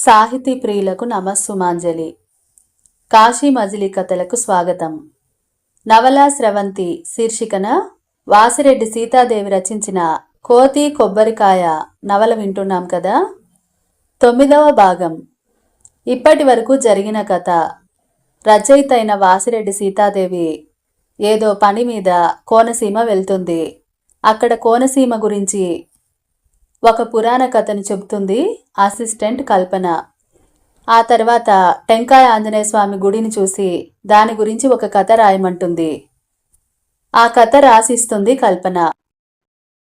సాహితీ ప్రియులకు నమస్సుమాంజలి. కాశీ మజిలీ కథలకు స్వాగతం. నవల స్రవంతి శీర్షికన వాసిరెడ్డి సీతాదేవి రచించిన కోతి కొబ్బరికాయ నవల వింటున్నాం కదా? తొమ్మిదవ భాగం. ఇప్పటి వరకు జరిగిన కథ. రచయిత అయిన వాసిరెడ్డి సీతాదేవి ఏదో పని మీద కోనసీమ వెళ్తుంది. అక్కడ కోనసీమ గురించి ఒక పురాణ కథను చెబుతుంది అసిస్టెంట్ కల్పన. ఆ తర్వాత టెంకాయ ఆంజనేయ స్వామి గుడిని చూసి దాని గురించి ఒక కథ రాయమంటుంది. ఆ కథ రాసిస్తుంది కల్పన.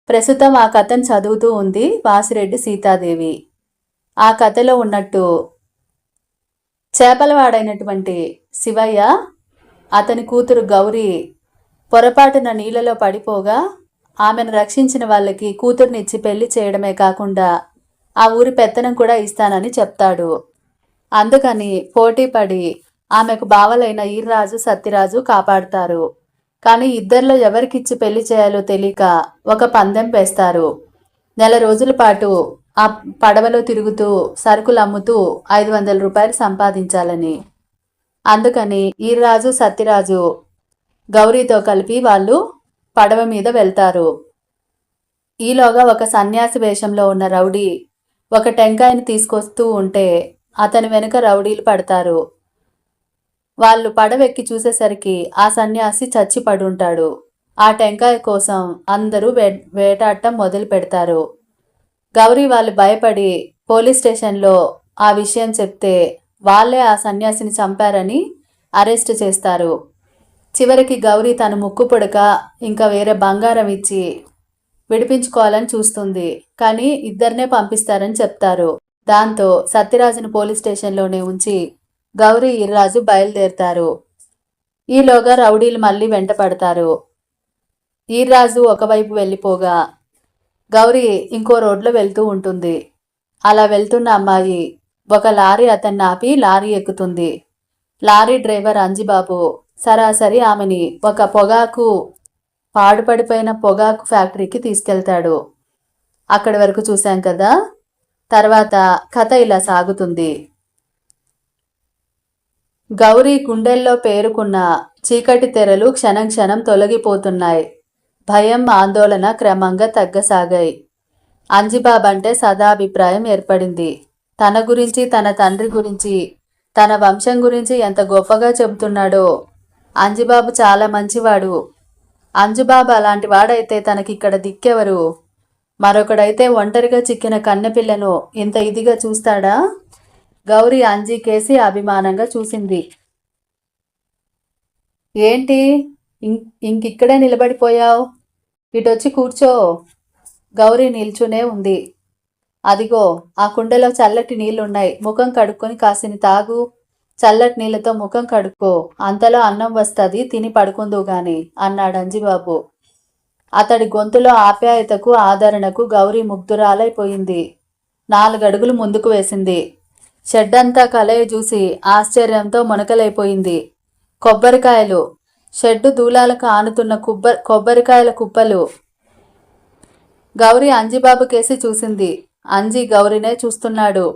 ప్రస్తుతం ఆ కథను చదువుతూ ఉంది వాసిరెడ్డి సీతాదేవి. ఆ కథలో ఉన్నట్టు చేపలవాడైనటువంటి శివయ్య అతని కూతురు గౌరీ పొరపాటున నీళ్ళలో పడిపోగా ఆమెను రక్షించిన వాళ్ళకి కూతుర్నిచ్చి పెళ్ళి చేయడమే కాకుండా ఆ ఊరి పెత్తనం కూడా ఇస్తానని చెప్తాడు. అందుకని పోటీపడి ఆమెకు బావలైన ఈర్రాజు సత్యరాజు కాపాడుతారు. కానీ ఇద్దరిలో ఎవరికిచ్చి పెళ్ళి చేయాలో తెలియక ఒక పందెం వేస్తారు నెల రోజుల పాటు ఆ పడవలో తిరుగుతూ సరుకులు అమ్ముతూ ఐదు వందల రూపాయలు సంపాదించాలని. అందుకని ఈర్రాజు సత్యరాజు గౌరీతో కలిపి వాళ్ళు పడవ మీద వెళ్తారు. ఈలోగా ఒక సన్యాసి వేషంలో ఉన్న రౌడీ ఒక టెంకాయని తీసుకొస్తూ ఉంటే అతని వెనుక రౌడీలు పడతారు. వాళ్ళు పడవెక్కి చూసేసరికి ఆ సన్యాసి చచ్చి పడుంటాడు. ఆ టెంకాయ కోసం అందరూ వే వేటాడటం మొదలు పెడతారు. గౌరీ వాళ్ళు భయపడి పోలీస్ స్టేషన్లో ఆ విషయం చెప్తే వాళ్ళే ఆ సన్యాసిని చంపారని అరెస్ట్ చేస్తారు. చివరికి గౌరీ తన ముక్కుపొడక ఇంకా వేరే బంగారం ఇచ్చి విడిపించుకోవాలని చూస్తుంది. కానీ ఇద్దరినే పంపిస్తారని చెప్తారు. దాంతో సత్యరాజును పోలీస్ స్టేషన్లోనే ఉంచి గౌరీ ఇర్రాజు బయలుదేరుతారు. ఈలోగా రౌడీలు మళ్ళీ వెంట పడతారు. ఈర్రాజు ఒకవైపు వెళ్ళిపోగా గౌరీ ఇంకో రోడ్లో వెళ్తూ ఉంటుంది. అలా వెళ్తున్న అమ్మాయి ఒక లారీ అతన్ని ఆపి లారీ ఎక్కుతుంది. లారీ డ్రైవర్ అంజిబాబు సరాసరి ఆమెని ఒక పొగాకు పాడుపడిపోయిన పొగాకు ఫ్యాక్టరీకి తీసుకెళ్తాడు. అక్కడి వరకు చూశాం కదా? తర్వాత కథ ఇలా సాగుతుంది. గౌరీ గుండెల్లో పేరుకున్న చీకటి తెరలు క్షణం క్షణం తొలగిపోతున్నాయి. భయం ఆందోళన క్రమంగా తగ్గసాగాయి. అంజిబాబ్ అంటే సదాభిప్రాయం ఏర్పడింది. తన గురించి తన తండ్రి గురించి తన వంశం గురించి ఎంత గొప్పగా చెబుతున్నాడో అంజుబాబు చాలా మంచివాడు. అంజుబాబు అలాంటి వాడైతే తనకిక్కడ దిక్కెవరు? మరొకడైతే ఒంటరిగా చిక్కిన కన్నెపిల్లను ఇంత ఇదిగా చూస్తాడా? గౌరీ అంజీ కేసి అభిమానంగా చూసింది. ఏంటి? ఇం- ఇంకిక్కడే నిలబడిపోయావు? ఇటొచ్చి కూర్చో. గౌరీ నిల్చునే ఉంది. అదిగో ఆ కుండలో చల్లటి నీళ్ళున్నాయి. ముఖం కడుక్కొని కాసిని తాగు. చల్లటి నీళ్ళతో ముఖం కడుక్కో. అంతలో అన్నం వస్తుంది తిని పడుకుందువు గాని అన్నాడు అంజిబాబు. అతడి గొంతులో ఆప్యాయతకు ఆదరణకు గౌరీ ముగ్ధురాలైపోయింది. నాలుగడుగులు ముందుకు వేసింది. షెడ్డంతా కలయ చూసి ఆశ్చర్యంతో మునకలైపోయింది. కొబ్బరికాయలు. షెడ్డు దూలాలకు ఆనుతున్న కుబ్బ కొబ్బరికాయల కుప్పలు. గౌరీ అంజిబాబు కేసి చూసింది. అంజి గౌరీనే చూస్తున్నాడు.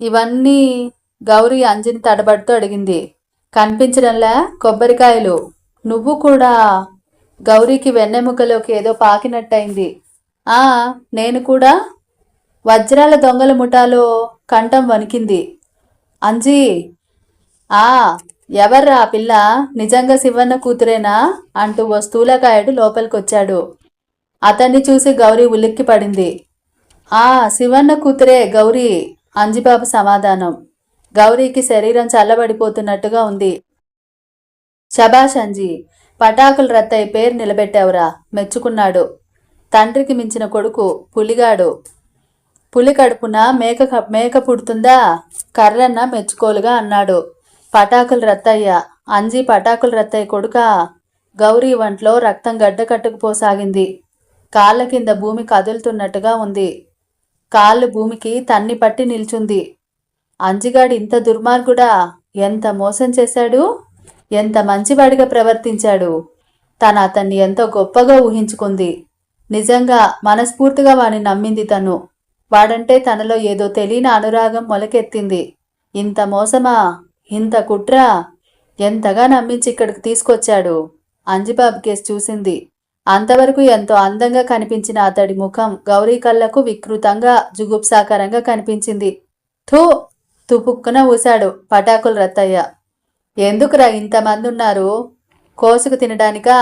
ఇవన్నీ గౌరీ అంజిని తడబడుతూ అడిగింది. కనిపించడంలా కొబ్బరికాయలు. నువ్వు కూడా గౌరీకి వెన్నెముకలోకి ఏదో పాకినట్టయింది. ఆ నేను కూడా. వజ్రాల దొంగల ముఠాలో కంఠం వణికింది. అంజీ ఆ ఎవర్రా ఆ పిల్ల? నిజంగా శివన్న కూతురేనా? అంటూ ఓ స్థూలకాయుడు లోపలికొచ్చాడు. అతన్ని చూసి గౌరీ ఉలిక్కి పడింది ఆ శివన్న కూతురే గౌరీ. అంజిబాబు సమాధానం. గౌరీకి శరీరం చల్లబడిపోతున్నట్టుగా ఉంది. శభాష్ అంజీ పటాకులు రత్తయ్య పేరు నిలబెట్టావురా మెచ్చుకున్నాడు. తండ్రికి మించిన కొడుకు పులిగాడు. పులి కడుపున మేక మేక పుడుతుందా? కర్రన్న మెచ్చుకోలుగా అన్నాడు. పటాకులు రత్తయ్య అంజీ పటాకులు రత్తయ్య కొడుక? గౌరీ వంట్లో రక్తం గడ్డ కట్టుకుపోసాగింది. కాళ్ళ కింద భూమి కదులుతున్నట్టుగా ఉంది. కాళ్ళు భూమికి తన్ని పట్టి నిల్చుంది. అంజిగాడు ఇంత దుర్మార్గుడా? ఎంత మోసం చేశాడు? ఎంత మంచివాడిగా ప్రవర్తించాడు? తను అతన్ని ఎంతో గొప్పగా ఊహించుకుంది. నిజంగా మనస్ఫూర్తిగా వాడిని నమ్మింది తను. వాడంటే తనలో ఏదో తెలియని అనురాగం మొలకెత్తింది. ఇంత మోసమా? ఇంత కుట్ర? ఎంతగా నమ్మించి ఇక్కడికి తీసుకొచ్చాడు? అంజిబాబు కేసు చూసింది. అంతవరకు ఎంతో అందంగా కనిపించిన అతడి ముఖం గౌరీ కళ్ళకు వికృతంగా జుగుప్సాకరంగా కనిపించింది. థూ! తుపుక్కున ఊశాడు పటాకుల రత్తయ్య. ఎందుకురా ఇంతమంది ఉన్నారు కోసుకు తినడానికా?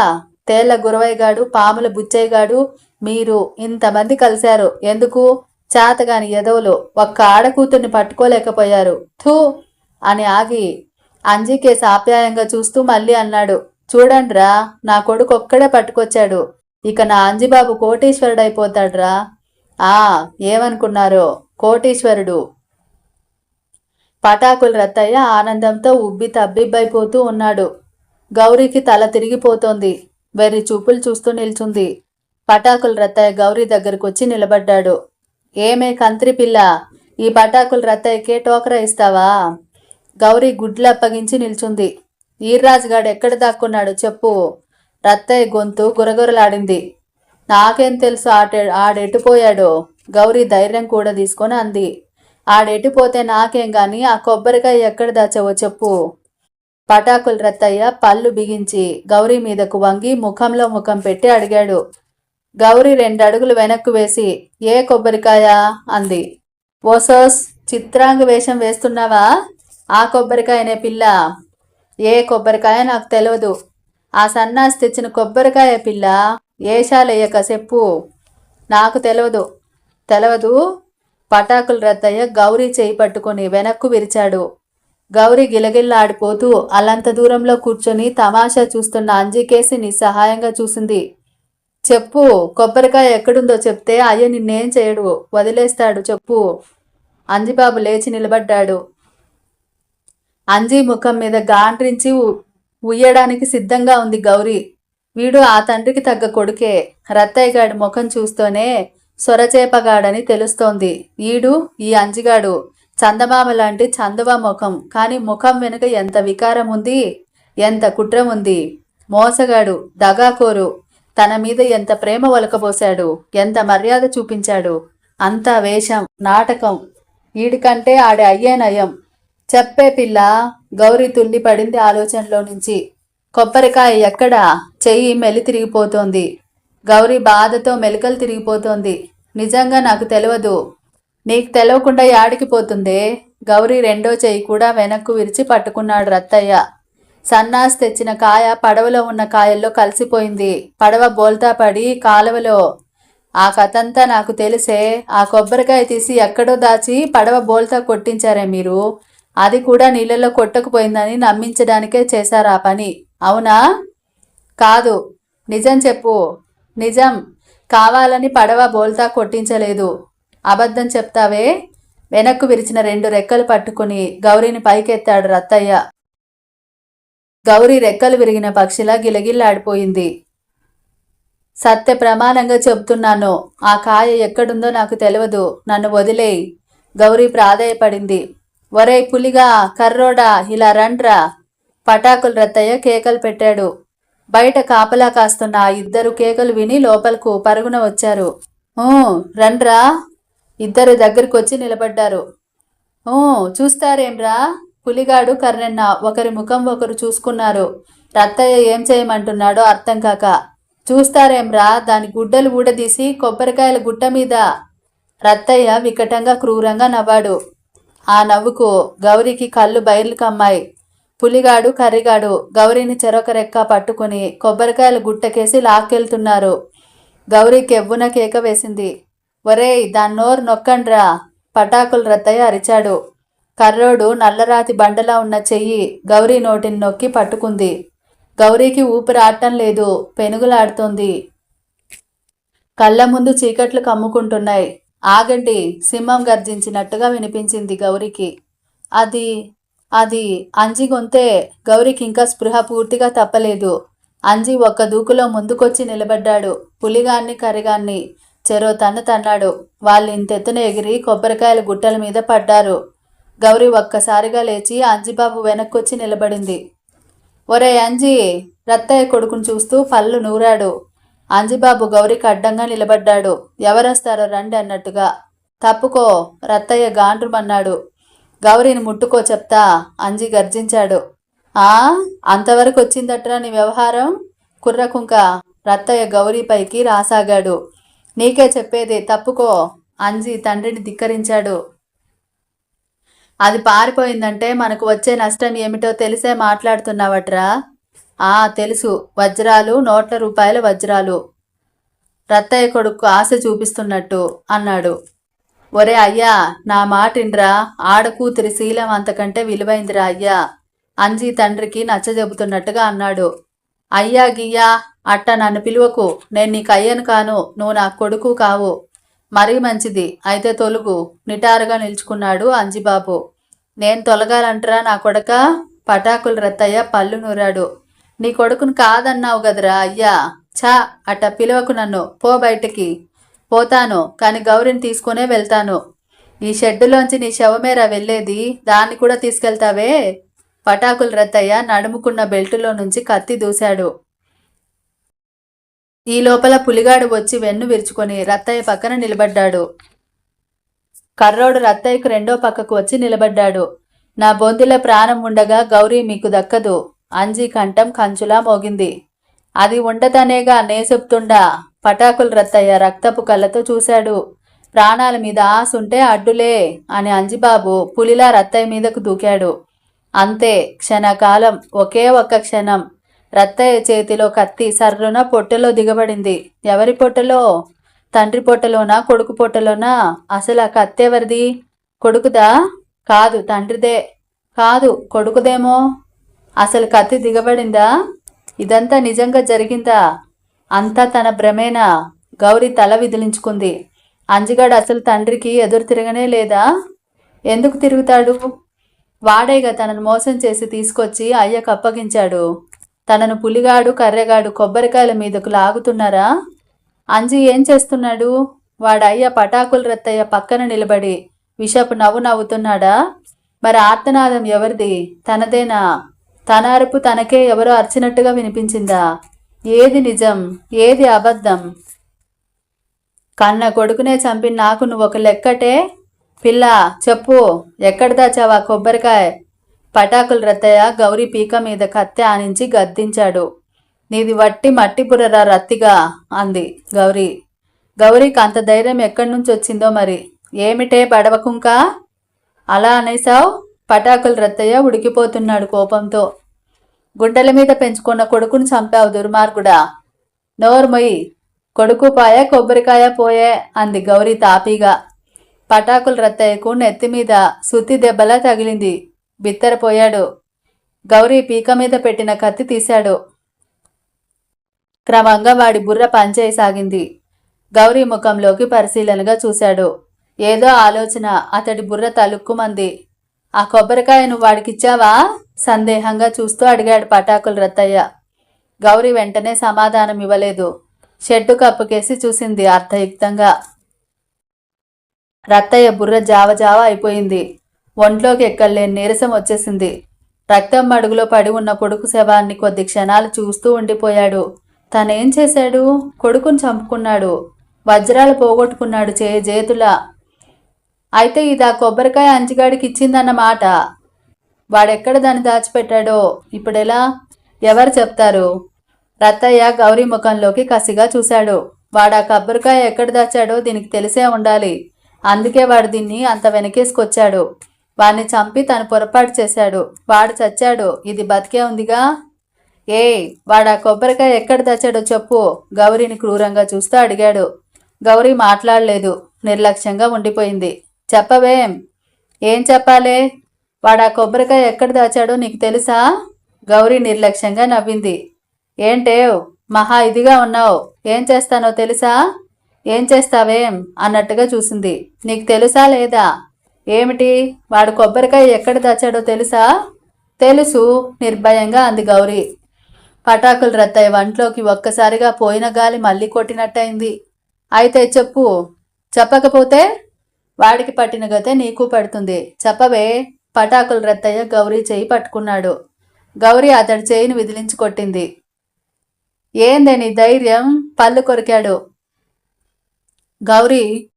తేళ్ళ గురవయ్యగాడు పాముల బుచ్చయ్యగాడు మీరు ఇంతమంది కలిశారు. ఎందుకు? చేతగాని ఎదవులు ఒక్క ఆడకూతుర్ని పట్టుకోలేకపోయారు. థూ! అని ఆగి అంజీకేసి ఆప్యాయంగా చూస్తూ మళ్ళీ అన్నాడు. చూడండ్రా నా కొడుకు ఒక్కడే పట్టుకొచ్చాడు. ఇక నా అంజిబాబు కోటీశ్వరుడైపోతాడ్రా. ఆ ఏమనుకున్నారో కోటీశ్వరుడు. పటాకుల రత్తయ్య ఆనందంతో ఉబ్బి తబ్బిబ్బైపోతూ ఉన్నాడు. గౌరీకి తల తిరిగిపోతోంది. వెర్రి చూపులు చూస్తూ నిల్చుంది. పటాకుల రత్తయ్య గౌరీ దగ్గరకు వచ్చి నిలబడ్డాడు. ఏమే కంత్రి పిల్ల ఈ పటాకుల రత్తయ్యకే టోకరా ఇస్తావా? గౌరీ గుడ్లు అప్పగించి నిల్చుంది. ఈర్రాజుగాడు ఎక్కడ దాక్కున్నాడు చెప్పు. రత్తయ్య గొంతు గురగురలాడింది. నాకేం తెలుసు ఆటే ఆడెటుపోయాడో? గౌరీ ధైర్యం కూడా తీసుకొని అంది. ఆడెటుపోతే నాకేం గాని ఆ కొబ్బరికాయ ఎక్కడ దాచావో చెప్పు. పటాకుల రత్తయ్య పళ్ళు బిగించి గౌరీ మీదకు వంగి ముఖంలో ముఖం పెట్టి అడిగాడు. గౌరీ రెండు అడుగులు వెనక్కు వేసి ఏ కొబ్బరికాయ? అంది. ఓసోస్ చిత్రాంగ వేషం వేస్తున్నావా? ఆ కొబ్బరికాయనే పిల్ల. ఏ కొబ్బరికాయ నాకు తెలియదు ఆ సన్నాసి తెచ్చిన కొబ్బరికాయ పిల్ల ఏషాలయ్యక చెప్పు నాకు తెలియదు తెలవదు? పటాకులు రద్దయ్య గౌరీ చేయి పట్టుకొని వెనక్కు విరిచాడు. గౌరీ గిలగిల్లాడిపోతూ అల్లంత దూరంలో కూర్చొని తమాషా చూస్తున్న అంజికేసి నిస్సహాయంగా చూసింది. చెప్పు కొబ్బరికాయ ఎక్కడుందో చెప్తే అయ్య నిన్నేం చేయడు వదిలేస్తాడు చెప్పు. అంజిబాబు లేచి నిలబడ్డాడు. అంజీ ముఖం మీద గాండ్రించి ఉయ్యడానికి సిద్ధంగా ఉంది గౌరీ. వీడు ఆ తండ్రికి తగ్గ కొడుకే. రత్తయ్యగాడి ముఖం చూస్తూనే సొరచేపగాడని తెలుస్తోంది. ఈడు ఈ అంజిగాడు చందమామ లాంటి చందవ ముఖం. కానీ ముఖం వెనుక ఎంత వికారం ఉంది ఎంత కుట్రం ఉంది మోసగాడు దగాకోరు తన మీద ఎంత ప్రేమ ఒలకబోశాడు ఎంత మర్యాద చూపించాడు. అంతా వేషం నాటకం. ఈడికంటే ఆడి అయ్యే నయం. చెప్పే పిల్ల గౌరీ తుండి పడింది ఆలోచనలో నుంచి. కొబ్బరికాయ ఎక్కడా? చెయ్యి మెలి తిరిగిపోతోంది గౌరీ బాధతో మెలకలు తిరిగిపోతోంది. నిజంగా నాకు తెలియదు నీకు తెలవకుండా యాడికి పోతుందే? గౌరీ రెండో చెయ్యి కూడా వెనక్కు విరిచి పట్టుకున్నాడు రత్తయ్య. సన్నాసి తెచ్చిన కాయ పడవలో ఉన్న కాయల్లో కలిసిపోయింది. పడవ బోల్తా పడి కాలువలో. ఆ కథంతా నాకు తెలిసే ఆ కొబ్బరికాయ తీసి ఎక్కడో దాచి పడవ బోల్తా కొట్టించారే మీరు? అది కూడా నీళ్ళలో కొట్టకపోయిందని నమ్మించడానికే చేశారు ఆ పని. అవునా? కాదు. నిజం చెప్పు. నిజం. కావాలని పడవ బోల్తా కొట్టించలేదు. అబద్ధం చెప్తావే? వెనక్కు విరిచిన రెండు రెక్కలు పట్టుకుని గౌరీని పైకెత్తాడు రత్తయ్య. గౌరీ రెక్కలు విరిగిన పక్షిలా గిలగిల్లాడిపోయింది. సత్య ప్రమాణంగా చెప్తున్నాను ఆ కాయ ఎక్కడుందో నాకు తెలియదు నన్ను వదిలేయి. గౌరీ ప్రాధాయపడింది. ఒరేయ్ పులిగా కర్రోడా ఇలా రండ్రా. పటాకుల రత్తయ్య కేకలు పెట్టాడు. బయట కాపలా కాస్తున్న ఆ ఇద్దరు కేకలు విని లోపలకు పరుగున వచ్చారు. ఊ రండ్రా. ఇద్దరు దగ్గరికి వచ్చి నిలబడ్డారు. ఊ చూస్తారేంరా పులిగాడు కర్ణన్న ఒకరి ముఖం ఒకరు చూసుకున్నారు. రత్తయ్య ఏం చేయమంటున్నాడో అర్థం కాక చూస్తారేంరా దాని గుడ్డలు ఊడదీసి కొబ్బరికాయల గుట్ట మీద. రత్తయ్య వికటంగా క్రూరంగా నవ్వాడు. ఆ నవ్వుకు గౌరికి కళ్ళు బయర్లు కమ్మాయి. పులిగాడు కర్రిగాడు గౌరీని చెరొక రెక్క పట్టుకుని కొబ్బరికాయలు గుట్టకేసి లాక్కెళ్తున్నారు. గౌరీ కెవ్వున కేక వేసింది. ఒరేయ్ దాని నోరు నొక్కండ్రా. పటాకుల రత్తయ్య అరిచాడు. కర్రోడు నల్లరాతి బండలా ఉన్న చెయ్యి గౌరీ నోటిని నొక్కి పట్టుకుంది. గౌరీకి ఊపిరాడటం లేదు. పెనుగులాడుతోంది. కళ్ళ ముందు చీకట్లు కమ్ముకుంటున్నాయి. ఆగండి సింహం గర్జించినట్టుగా వినిపించింది గౌరికి. అది అది అంజి గొంతే గౌరికి ఇంకా స్పృహ పూర్తిగా తప్పలేదు. అంజి ఒక్క దూకులో ముందుకొచ్చి నిలబడ్డాడు. పులిగాన్ని కరిగాన్ని చెరో తన్ను తన్నాడు. వాళ్ళు ఇంతెత్తున ఎగిరి కొబ్బరికాయల గుట్టల మీద పడ్డారు. గౌరి ఒక్కసారిగా లేచి అంజిబాబు వెనక్కొచ్చి నిలబడింది. ఒరే అంజి రత్తయ్య కొడుకును చూస్తూ పళ్ళు నూరాడు. అంజిబాబు గౌరికి అడ్డంగా నిలబడ్డాడు. ఎవరొస్తారో రండి అన్నట్టుగా. తప్పుకో రత్తయ్య గాండ్రుమన్నాడు. గౌరీని ముట్టుకో చెప్తా అంజి గర్జించాడు. ఆ? అంతవరకు వచ్చిందట్రా నీ వ్యవహారం? కుర్రకుంక రత్తయ్య గౌరీపైకి రాసాగాడు. నీకే చెప్పేది తప్పుకో అంజి తండ్రిని ధిక్కరించాడు. అది పారిపోయిందంటే మనకు వచ్చే నష్టం ఏమిటో తెలిసే మాట్లాడుతున్నావట్రా? ఆ తెలుసు. వజ్రాలు నోట్ల రూపాయల వజ్రాలు. రత్తయ్య కొడుకు ఆశ చూపిస్తున్నట్టు అన్నాడు. ఒరే అయ్యా నా మాటిండ్రా ఆడకూతురి శీలం అంతకంటే విలువైందిరా అయ్యా. అంజీ తండ్రికి నచ్చజెబుతున్నట్టుగా అన్నాడు. అయ్యా గియ్యా అట్ట నన్ను పిలువకు. నేను నీకు అయ్యను కాను నువ్వు నా కొడుకు కావు. మరీ మంచిది అయితే తొలుగు నిటారుగా నిల్చుకున్నాడు అంజిబాబు. నేను తొలగాలంటరా నా కొడక? పటాకులు రత్తయ్య పళ్ళు నూరాడు. నీ కొడుకును కాదన్నావు గదరా అయ్యా. ఛా అట్ట పిలవకు నన్ను. పో బయటికి. పోతాను కాని గౌరిని తీసుకునే వెళ్తాను. ఈ షెడ్డులోంచి నీ శవమేరా వెళ్ళేది దాన్ని కూడా తీసుకెళ్తావే? పటాకులు రత్తయ్య నడుముకున్న బెల్టులో నుంచి కత్తి దూశాడు. ఈ లోపల పులిగాడు వచ్చి వెన్ను విరుచుకొని రత్తయ్య పక్కన నిలబడ్డాడు. కర్రోడు రత్తయ్యకు రెండో పక్కకు వచ్చి నిలబడ్డాడు. నా బొందిల ప్రాణం ఉండగా గౌరీ మీకు దక్కదు. అంజీ కంఠం కంచులా మోగింది. అది ఉండదనేగా నే చెప్తుండా పటాకులు రత్తయ్య రక్తపు కళ్ళతో చూశాడు. ప్రాణాల మీద ఆసుంటే అడ్డులే అని అంజిబాబు పులిలా రత్తయ్య మీదకు దూకాడు. అంతే క్షణకాలం ఒకే ఒక్క క్షణం. రత్తయ్య చేతిలో కత్తి సర్రున పొట్టెలో దిగబడింది. ఎవరి పొట్టలో? తండ్రి పొట్టలోనా? కొడుకు పొట్టలోనా? అసలు ఆ కత్తి ఎవరిది? కొడుకుదా? కాదు తండ్రిదే. కాదు కొడుకుదేమో. అసలు కత్తి దిగబడిందా? ఇదంతా నిజంగా జరిగిందా? అంతా తన భ్రమేనా గౌరి తల విదిలించుకుంది. అంజిగాడు అసలు తండ్రికి ఎదురు తిరగనే లేదా? ఎందుకు తిరుగుతాడు? వాడేగా తనను మోసం చేసి తీసుకొచ్చి అయ్యకు అప్పగించాడు. తనను పులిగాడు కర్రెగాడు కొబ్బరికాయల మీదకు లాగుతున్నారా? అంజి ఏం చేస్తున్నాడు? వాడయ్య పటాకుల రత్తయ్య పక్కన నిలబడి విషపు నవ్వు నవ్వుతున్నాడా? మరి ఆర్తనాదం ఎవరిది? తనదేనా? తన అరుపు తనకే ఎవరో అరిచినట్టుగా వినిపించిందా? ఏది నిజం? ఏది అబద్ధం? కన్న కొడుకునే చంపిన నాకు నువ్వు ఒక లెక్కటే? పిల్ల చెప్పు ఎక్కడ దాచావా కొబ్బరికాయ? పటాకుల రత్తయ్య గౌరీ పీక మీద కత్తె ఆనించి గద్దించాడు. నీది వట్టి మట్టి బుర్రరా రత్తిగా? అంది గౌరీ. గౌరీకి అంత ధైర్యం ఎక్కడి నుంచి వచ్చిందో మరి? ఏమిటే బడవకుంక అలా అనేసావు పటాకుల రత్తయ్య ఉడికిపోతున్నాడు కోపంతో. గుండెల మీద పెంచుకున్న కొడుకుని చంపావు దుర్మార్గుడా. నోర్మొయి కొడుకు పాయ కొబ్బరికాయ పోయే అంది గౌరీ తాపీగా. పటాకులు రత్తయ్యకు నెత్తి మీద సుత్తి దెబ్బలా తగిలింది. బిత్తరపోయాడు. గౌరీ పీక మీద పెట్టిన కత్తి తీశాడు. క్రమంగా వాడి బుర్ర పనిచేయసాగింది. గౌరీ ముఖంలోకి పరిశీలనగా చూశాడు. ఏదో ఆలోచన అతడి బుర్ర తలుక్కుమంది. ఆ కొబ్బరికాయను వాడికిచ్చావా? సందేహంగా చూస్తూ అడిగాడు పటాకుల రత్తయ్య. గౌరీ వెంటనే సమాధానం ఇవ్వలేదు. షెడ్డు కప్పుకేసి చూసింది అర్థయుక్తంగా. రత్తయ్య బుర్ర జావ జావ అయిపోయింది. ఒంట్లోకి ఎక్కలేని నీరసం వచ్చేసింది. రక్తం మడుగులో పడి ఉన్న కొడుకు శవాన్ని కొద్ది క్షణాలు చూస్తూ ఉండిపోయాడు. తనేం చేశాడు? కొడుకుని చంపుకున్నాడు. వజ్రాలు పోగొట్టుకున్నాడు చే చేతుల అయితే ఇది ఆ కొబ్బరికాయ అంచిగాడికి ఇచ్చిందన్నమాట వాడెక్కడ దాన్ని దాచిపెట్టాడో? ఇప్పుడెలా? ఎవరు చెప్తారు? రత్తయ్య గౌరీ ముఖంలోకి కసిగా చూశాడు. వాడు ఆ కొబ్బరికాయ ఎక్కడ దాచాడో దీనికి తెలిసే ఉండాలి. అందుకే వాడు దీన్ని అంత వెనకేసుకొచ్చాడు. వాడిని చంపి తను పొరపాటు చేశాడు. వాడు చచ్చాడు. ఇది బతికే ఉందిగా? ఏ వాడు ఆ కొబ్బరికాయ ఎక్కడ దాచాడో చెప్పు. గౌరీని క్రూరంగా చూస్తూ అడిగాడు. గౌరీ మాట్లాడలేదు. నిర్లక్ష్యంగా ఉండిపోయింది. చెప్పవేం. ఏం చెప్పాలే? వాడు ఆ కొబ్బరికాయ ఎక్కడ దాచాడో నీకు తెలుసా? గౌరీ నిర్లక్ష్యంగా నవ్వింది. ఏంటేవ్ మహా ఇదిగా ఉన్నావు. ఏం చేస్తానో తెలుసా? ఏం చేస్తావేం? అన్నట్టుగా చూసింది. నీకు తెలుసా లేదా? ఏమిటి? వాడు కొబ్బరికాయ ఎక్కడ దాచాడో తెలుసా? తెలుసు నిర్భయంగా అంది గౌరీ. పటాకులు రత్తయ్య వంట్లోకి ఒక్కసారిగా పోయిన గాలి మళ్ళీ కొట్టినట్టయింది. అయితే చెప్పు చెప్పకపోతే? వాడికి పట్టిన గతే నీకు పడుతుంది. చెప్పవే పటాకులు రత్తయ్య గౌరీ చేయి పట్టుకున్నాడు. గౌరీ అతడి చేయిని విదిలించి కొట్టింది. ఏందే నీ ధైర్యం? పళ్ళు కొరికాడు. గౌరీ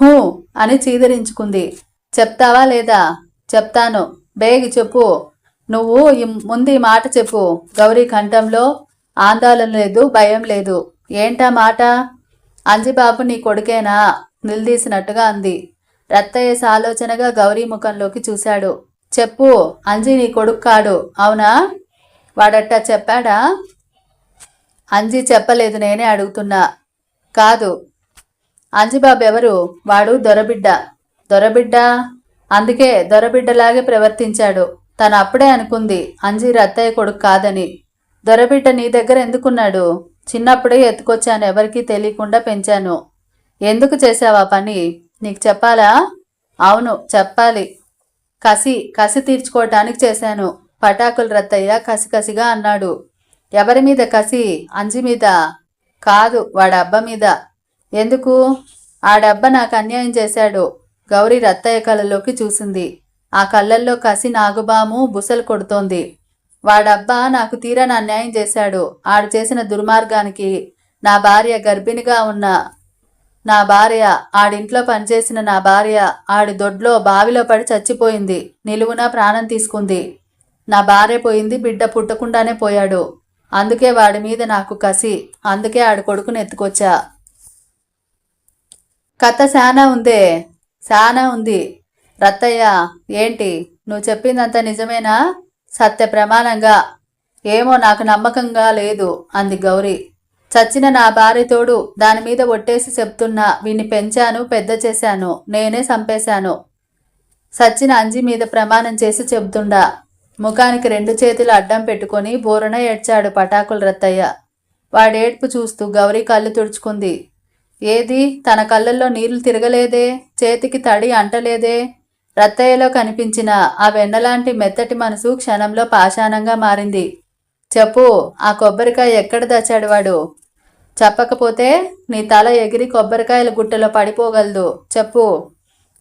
హూ అని చీదరించుకుంది. చెప్తావా లేదా? చెప్తాను. బేగి చెప్పు. నువ్వు ముందు ఈ మాట చెప్పు. గౌరీ కంఠంలో ఆందోళన లేదు భయం లేదు. ఏంటా మాట? అంజిబాబు నీ కొడుకేనా? నిలదీసినట్టుగా అంది. రత్తయ్య ఆలోచనగా గౌరీ ముఖంలోకి చూశాడు. చెప్పు అంజి నీ కొడుకు కాడు. అవునా? వాడట్టా చెప్పాడా? అంజి చెప్పలేదు నేనే అడుగుతున్నా. కాదు. అంజిబాబు ఎవరు? వాడు దొరబిడ్డ. దొరబిడ్డ? అందుకే దొరబిడ్డలాగే ప్రవర్తించాడు. తను అప్పుడే అనుకుంది అంజి రత్తయ్య కొడుకు కాదని. దొరబిడ్డ నీ దగ్గర ఎందుకున్నాడు? చిన్నప్పుడే ఎత్తుకొచ్చాను ఎవరికీ తెలియకుండా పెంచాను. ఎందుకు చేశావా పని? నీకు చెప్పాలా? అవును చెప్పాలి. కసి కసి తీర్చుకోవటానికి చేశాను. పటాకులు రత్తయ్య కసి కసిగా అన్నాడు. ఎవరి మీద కసి? అంజి మీద. కాదు వాడబ్బ మీద. ఎందుకు? ఆడబ్బ నాకు అన్యాయం చేశాడు. గౌరీ రత్తయ్య కళ్ళలోకి చూసింది. ఆ కళ్ళల్లో కసి నాగుబాము బుసలు కొడుతోంది. వాడబ్బా నాకు తీరని అన్యాయం చేశాడు. ఆడు చేసిన దుర్మార్గానికి నా భార్య గర్భిణిగా ఉన్న నా భార్య ఆడింట్లో పనిచేసిన నా భార్య ఆడి దొడ్లో బావిలో పడి చచ్చిపోయింది. నిలువున ప్రాణం తీసుకుంది. నా భార్య పోయింది బిడ్డ పుట్టకుండానే పోయాడు. అందుకే వాడి మీద నాకు కసి అందుకే ఆడి కొడుకుని ఎత్తుకొచ్చా. కథ శానా ఉందే? శానా ఉంది. రత్తయ్య ఏంటి? నువ్వు చెప్పిందంతా నిజమేనా? సత్య ప్రమాణంగా. ఏమో నాకు నమ్మకంగా లేదు అంది గౌరీ. చచ్చిన నా భార్యతోడు దానిమీద దాని మీద ఒట్టేసి చెప్తున్నా వీణ్ణి పెంచాను పెద్ద చేశాను నేనే చంపేశాను. సచ్చిన అంజి మీద ప్రమాణం చేసి చెబుతుండా ముఖానికి రెండు చేతులు అడ్డం పెట్టుకొని బోరున ఏడ్చాడు పటాకుల రత్తయ్య. వాడేడ్పు చూస్తూ గౌరీ కళ్ళు తుడుచుకుంది. ఏది? తన కళ్ళల్లో నీళ్ళు తిరగలేదే? చేతికి తడి అంటలేదే? రత్తయ్యలో కనిపించిన ఆ వెన్నలాంటి మెత్తటి మనసు క్షణంలో పాషాణంగా మారింది. చెప్పు ఆ కొబ్బరికాయ ఎక్కడ దాచాడు వాడు? చెప్పకపోతే నీ తల ఎగిరి కొబ్బరికాయల గుట్టలో పడిపోగలదు. చెప్పు.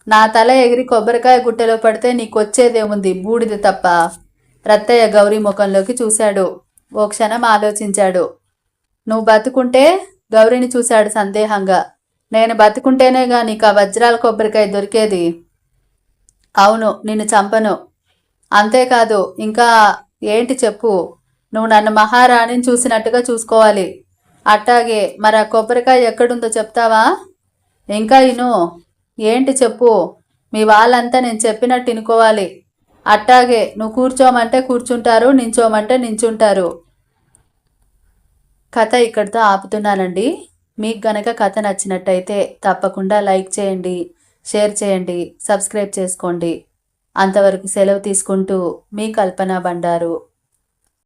నా తల ఎగిరి కొబ్బరికాయ గుట్టలో పడితే నీకొచ్చేదేముంది? బూడిద తప్ప. రత్తయ్య గౌరీ ముఖంలోకి చూశాడు. ఓ క్షణం ఆలోచించాడు. నువ్వు బతుకుంటే గౌరిని చూశాడు సందేహంగా. నేను బతుకుంటేనే గాని ఆ వజ్రాల కొబ్బరికాయ దొరికేది? అవును నిన్ను చంపను. అంతేకాదు ఇంకా ఏంటి చెప్పు? నువ్వు నన్ను మహారాణిని చూసినట్టుగా చూసుకోవాలి. అట్టాగే మరి ఆ కొబ్బరికాయ ఎక్కడుందో చెప్తావా? ఇంకా ఇను ఏంటి చెప్పు? మీ వాళ్ళంతా నేను చెప్పినట్టు ఇనుకోవాలి అట్టాగే నువ్వు కూర్చోమంటే కూర్చుంటారు నించోమంటే నించుంటారు. కథ ఇక్కడితో ఆపుతున్నానండి. మీకు గనక కథ నచ్చినట్టయితే తప్పకుండా లైక్ చేయండి షేర్ చేయండి సబ్స్క్రైబ్ చేసుకోండి. అంతవరకు సెలవు తీసుకుంటూ మీ కల్పన బండారు.